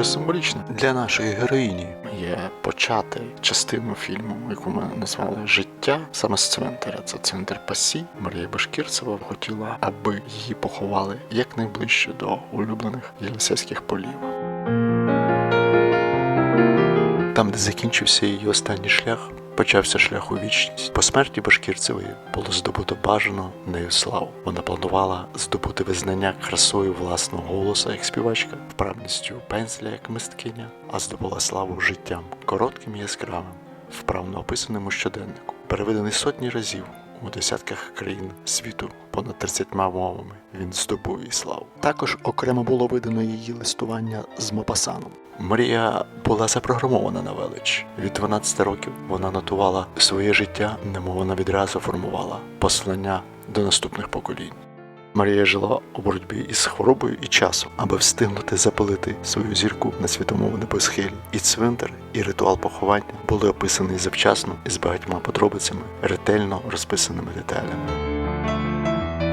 дуже символічно для нашої героїні. Є почати частину фільму, яку ми назвали Життя саме з цвинтаря. Це цвинтар Пасі. Марія Башкірцева хотіла, аби її поховали якнайближче до улюблених єлисейських полів. Там, де закінчився її останній шлях, почався шлях у вічність. По смерті Башкірцевої було здобуто бажану нею славу. Вона планувала здобути визнання красою власного голоса як співачка, вправністю пензля як мисткиня, а здобула славу життям коротким і яскравим, вправно описаним у щоденнику, переведений сотні разів. У десятках країн світу понад 30 мовами він здобув її славу. Також окремо було видано її листування з Мопасаном. Марія була запрограмована на велич. Від 12 років вона нотувала своє життя, немов вона відразу формувала послання до наступних поколінь. Марія жила у боротьбі із хворобою і часом, аби встигнути запалити свою зірку на світовому небосхилі. І цвинтар, і ритуал поховання були описані завчасно і з багатьма подробицями, ретельно розписаними деталями.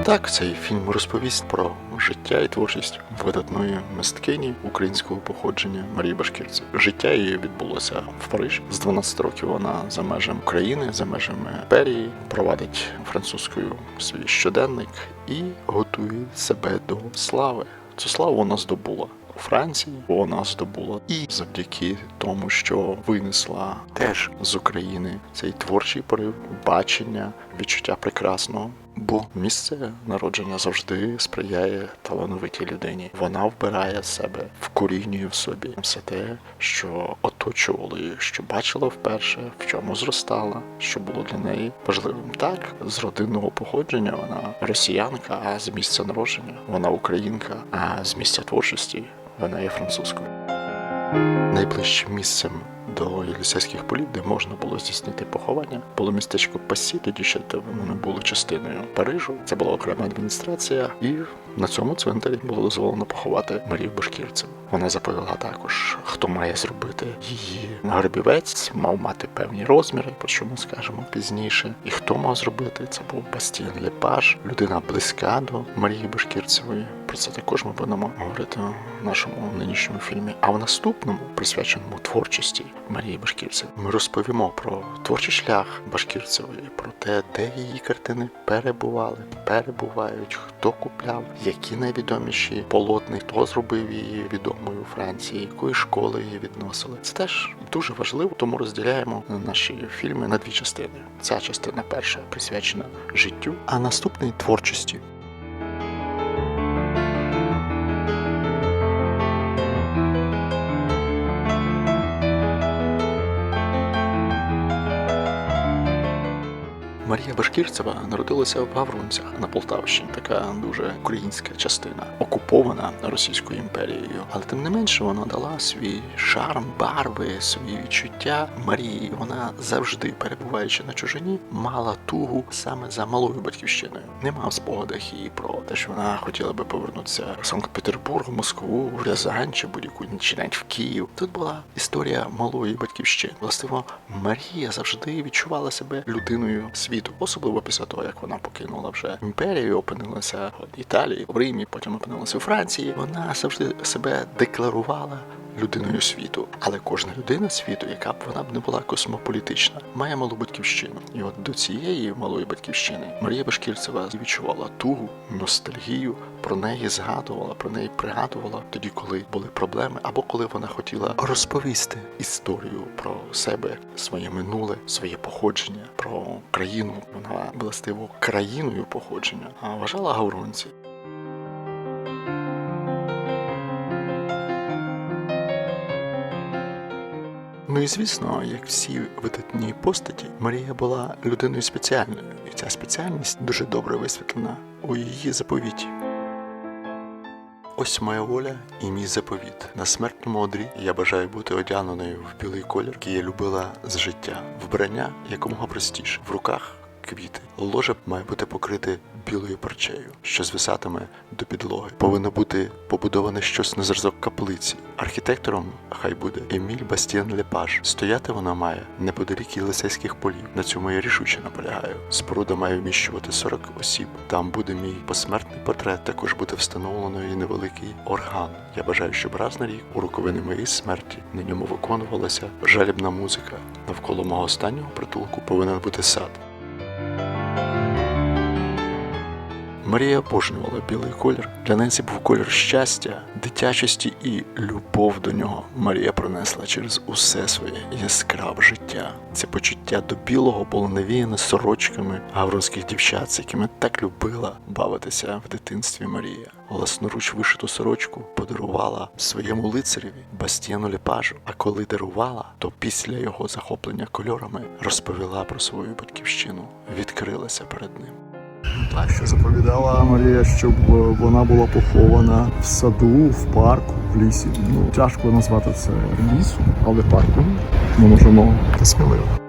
Так, цей фільм розповість про життя і творчість видатної мисткині українського походження Марії Башкірці. Життя її відбулося в Парижі. З 12 років вона за межами України, за межами імперії, провадить французькою свій щоденник і готує себе до слави. Цю славу вона здобула. Франції вона здобула і завдяки тому, що винесла теж з України цей творчий порив, бачення, відчуття прекрасного. Бо місце народження завжди сприяє талановитій людині. Вона вбирає себе, вкорінює в собі все те, що оточувало її, що бачила вперше, в чому зростала, що було для неї важливим. Так, з родинного походження вона росіянка, а з місця народження вона українка, а з місця творчості вона є французькою. Найближчим місцем до Єлісейських полів, де можна було здійснити поховання, було містечко Пасі, тоді ще воно було частиною Парижу. Це була окрема адміністрація, і на цьому цвинтарі було дозволено поховати Марію Башкірцеву. Вона заповіла також, хто має зробити її гребівець, мав мати певні розміри, про що ми скажемо пізніше. І хто мав зробити це був Бастіан Лепаш, людина близька до Марії Башкірцевої. Про це також ми будемо говорити в нашому нинішньому фільмі. А в наступному, присвяченому творчості Марії Башкірцевої, ми розповімо про творчий шлях Башкірцевої, про те, де її картини перебували, перебувають, хто купляв, які найвідоміші полотни, хто зробив її відомою у Франції, якої школи її відносили. Це теж дуже важливо, тому розділяємо наші фільми на дві частини. Ця частина перша присвячена життю, а наступний творчості. Марія Башкірцева народилася в Гаврунцях на Полтавщині. Така дуже українська частина, окупована Російською імперією. Але тим не менше вона дала свій шарм, барви, свої відчуття Марії. Вона завжди, перебуваючи на чужині, мала тугу саме за малою батьківщиною. Нема в спогадах її про те, що вона хотіла би повернутися в Санкт-Петербург, Москву, в Рязань чи будь-яку чи в Київ. Тут була історія малої батьківщини. Властиво, Марія завжди відчувала себе людиною світу, особливо після того, як вона покинула вже імперію, опинилася в Італії, в Римі, потім опинилася у Франції. Вона завжди себе декларувала. Людиною світу, але кожна людина світу, яка б вона б не була космополітична, має малу батьківщину. І от до цієї малої батьківщини Марія Башкірцева відчувала тугу, ностальгію, про неї згадувала, про неї пригадувала тоді, коли були проблеми, або коли вона хотіла розповісти історію про себе, своє минуле, своє походження, про країну. Вона властиво країною походження, а вважала гавронці. Ну і звісно, як всі видатні постаті, Марія була людиною спеціальною, і ця спеціальність дуже добре висвітлена у її заповіті. Ось моя воля і мій заповіт. На смертному одрі я бажаю бути одягненою в білий колір, який я любила з життя. Вбрання якомога простіше. В руках квіти. Ложе має бути покрите білою парчею, що звисатиме до підлоги. Повинно бути побудоване щось на зразок каплиці. Архітектором хай буде Еміль Бастіан Лепаж. Стояти вона має неподалік Єлисейських полів. На цьому я рішуче наполягаю. Споруда має вміщувати 40 осіб. Там буде мій посмертний портрет. Також буде встановлено і невеликий орган. Я бажаю, щоб раз на рік у роковини моєї смерті на ньому виконувалася жалібна музика. Навколо мого останнього притулку повинен бути сад. Марія обожнювала білий колір. Для неї був колір щастя, дитячості і любов до нього. Марія пронесла через усе своє яскраве життя. Це почуття до білого було навіяне сорочками гавронських дівчат, з якими так любила бавитися в дитинстві Марія. Власноруч вишиту сорочку подарувала своєму лицареві Бастіану Лепажу. А коли дарувала, то після його захоплення кольорами розповіла про свою батьківщину, відкрилася перед ним. Що заповідала Марія, щоб е, вона була похована в саду, в парку, в лісі. Ну, тяжко назвати це лісом, але парком ми можемо сміливо.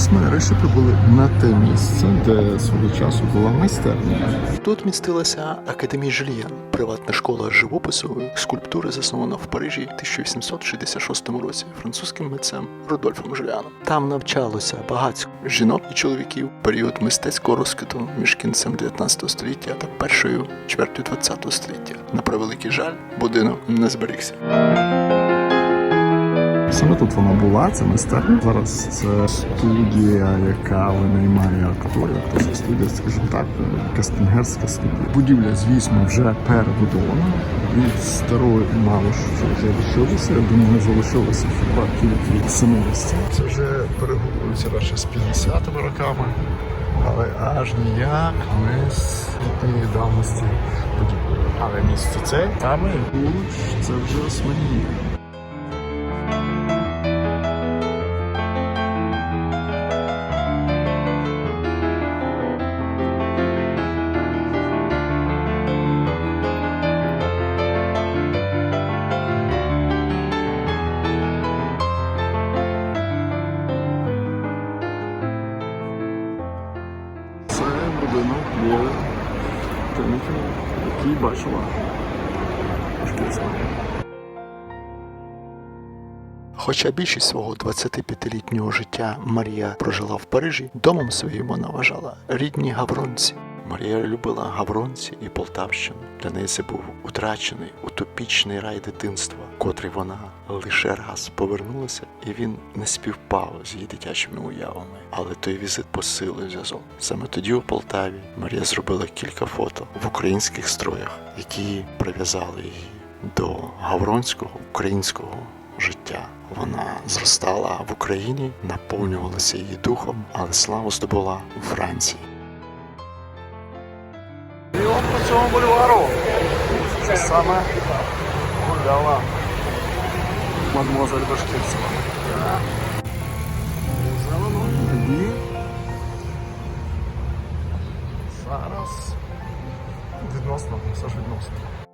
Ось ми нарешті прибули на те місце, де свого часу була майстерня. Тут містилася Академія Жульєн, приватна школа живопису, скульптури, заснована в Парижі в 1866 році французьким митцем Рудольфом Жуліаном. Там навчалося багатько жінок і чоловіків період мистецького розквіту між кінцем 19 століття та першою чвертю 20 століття. На превеликий жаль, будинок не зберігся. Саме тут вона була, це майстерня. Зараз це студія, яка винаймає акторів. Акторська студія, скажімо так, кастингерська студія. Будівля, звісно, вже перебудована. Від старої мало що вже лишилося. Я думаю, залишилося хіба тільки самовості. Це вже перебудовується радше з 50-ми роками, але аж ніяк не з літньої давності будівлі. Але місце це саме поруч, це вже Османія. Це будинок є техніки, який бачила шкільця. Хоча більшість свого 25-літнього життя Марія прожила в Парижі, домом своїм вона вважала рідні гавронці. Марія любила гавронці і Полтавщину. Для неї це був утрачений утопічний рай дитинства, котрий вона лише раз повернулася, і він не співпав з її дитячими уявами. Але той візит посилив зв'язок. Саме тоді у Полтаві Марія зробила кілька фото в українських строях, які прив'язали її до гавронського українського життя. Вона зростала в Україні, наповнювалася її духом, але славу здобула у Франції. Цьому бульвару саме гуляла мадемуазель Башкирцева. Зелено тоді. Зараз все ж відносно.